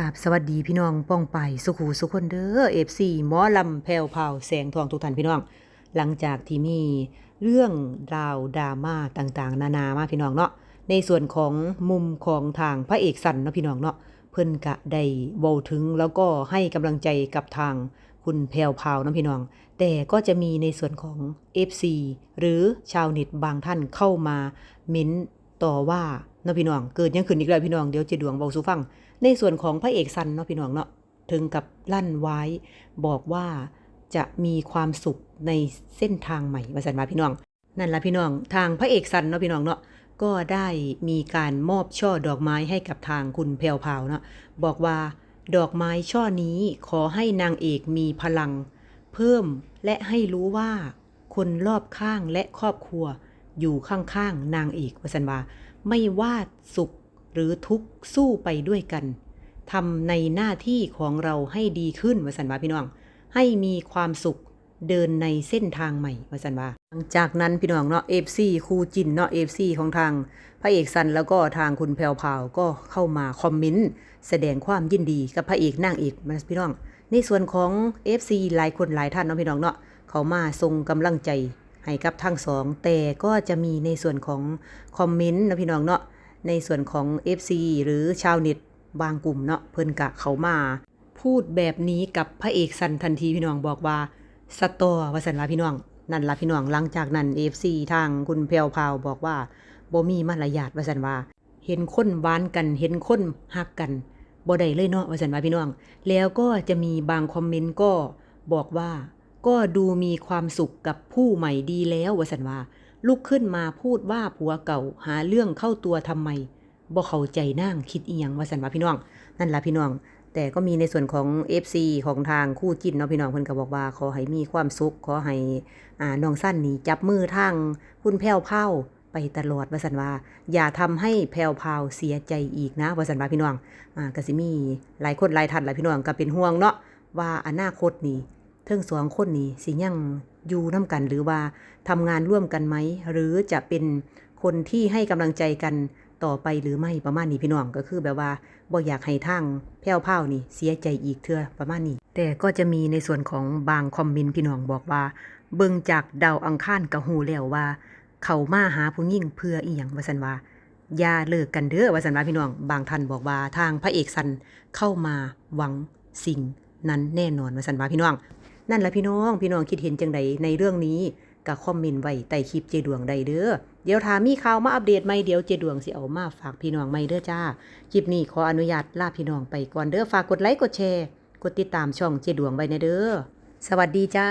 กับสวัสดีพี่น้องป้องไปสุขูสุขคนเด้อเอฟซีหมอลำแพวพราแสงทองทุกท่านพี่น้อง หลังจากที่มีเรื่องราวดราม่าต่างๆ นานามาพี่น้องเนาะในส่วนของมุมของทางพระเอกสันเนาะพี่น้องเนาะเพิ่นกะได้เว้าถึงแล้วก็ให้กำลังใจกับทางคุณแพวพราเนาะพี่น้อง แต่ก็จะมีในส่วนของ FC หรือชาวเน็ตบางท่านเข้ามาเม้น ต่อว่าเนาะพี่น้อง เกิดยังขึ้นอีกแล้วพี่น้อง เดี๋ยวเจะดวงเบาสูฟัง ในส่วนของพระเอกสันเนาะพี่น้องเนาะ ถึงกับลั่นไว้ บอกว่าจะมีความสุขในเส้นทางใหม่วาสันว่าพี่น้อง นั่นละพี่น้อง ทางพระเอกสันเนาะพี่น้องเนาะ ก็ได้มีการมอบช่อดอกไม้ให้กับทางคุณแพรวพาวเนาะ บอกว่าดอกไม้ช่อนี้ขอให้นางเอกมีพลัง เพิ่มและให้รู้ว่าคนรอบข้างและครอบครัว อยู่ข้างๆนางเอกวสันวา ไม่ว่าสุขหรือทุกข์สู้ไปด้วยกันทำในหน้าที่ของเราให้ดีขึ้นวสันวาพี่น้อง ให้มีความสุขเดินในเส้นทางใหม่วสันวาหลังจากนั้นพี่น้องเนาะเอฟซีครูจินเนาะเอฟซีของทางพระเอกสันแล้วก็ทางคุณแพรวพาวก็เข้ามาคอมเมนต์แสดงความยินดีกับพระเอกนางเอกมันพี่น้อง ในส่วนของ FC หลายคนหลายท่านเนาะพี่น้องเนาะเขามาส่งกำลังใจ ให้กับทั้งสองแต่ก็จะมีในส่วนของคอมเมนต์นะพี่น้องเนาะในส่วนของ FC หรือชาวเน็ตบางกลุ่มเนาะเพิ่นกะเขามา พูดแบบนี้กับพระเอกสันทันทีพี่น้องบอกว่าสตอว่าสันละพี่น้อง นั่นละพี่น้องหลังจากนั้น FC ทางคุณแพรวพาวบอกว่าบ่มีมารยาทว่าสันว่า เห็นคนหวานกันเห็นคนฮักกันบ่ได้เลยเนาะว่าสันว่าพี่น้อง แล้วก็จะมีบางคอมเมนต์ก็บอกว่า ก็ดูมีความสุขกับผู้ใหม่ดีแล้ววสันว่า ลุกขึ้นมาพูดว่าผัวเก่าหาเรื่องเข้าตัวทำไมบ่เข้าใจนั่งคิดอีหยังวสันว่าพี่น้อง นั่นละพี่น้อง แต่ก็มีในส่วนของ FC ของทางคู่จิ้นเนาะพี่น้องเพิ่นก็บอกว่าขอให้มีความสุขขอให้อ่าน้องสั้นนี่จับมือทางคุณแพ้วเผาไปตลอดวสันว่าอย่าทำให้แพวพาวเสียใจอีกนะวสันว่าพี่น้องอ่ากสิมีหลายคนหลายท่านหลายพี่น้องก็เป็นห่วงเนาะว่าอนาคตนี่ เทิงสองคนนี่สิยังอยู่น้ากัน หรือว่าทำงานร่วมกันไหม หรือจะเป็นคนที่ให้กำลังใจกันต่อไปหรือไม่ประมาณนี้พี่น้องก็คือแบบว่าบ่อยากให้ทางแพรวพราวนี่เสียใจอีกเทื่อประมาณนี้ แต่ก็จะมีในส่วนของบางคอมเมนต์พี่น้องบอกว่า เบิ่งจากดาวอังคารก็ฮู้แล้วว่า เขามาหาผู้หญิงเพื่ออีหยังว่าสันว่าอย่าเลิกกันเด้อว่าสันว่าพี่น้องบางท่านบอกว่าทางพระเอกสันเข้ามาหวังสิ่งนั้นแน่นอนว่าสันว่าพี่น้อง นั่นแหละพี่น้องพี่น้องคิดเห็นจังใดในเรื่องนี้ก็คอมเมนต์ไว้ใต้คลิปเจดวงใดเด้อเดี๋ยวถามมีข่าวมาอัปเดตไหมเดี๋ยวเจดวงสิเอามาฝากพี่น้องไหม่เด้อจ้าคลิปนี้ขออนุญาตลาพี่น้องไปก่อนเด้อฝากกดไลค์กดแชร์ กดติดตามช่องเจดวงไว้นะเด้อสวัสดีจ้า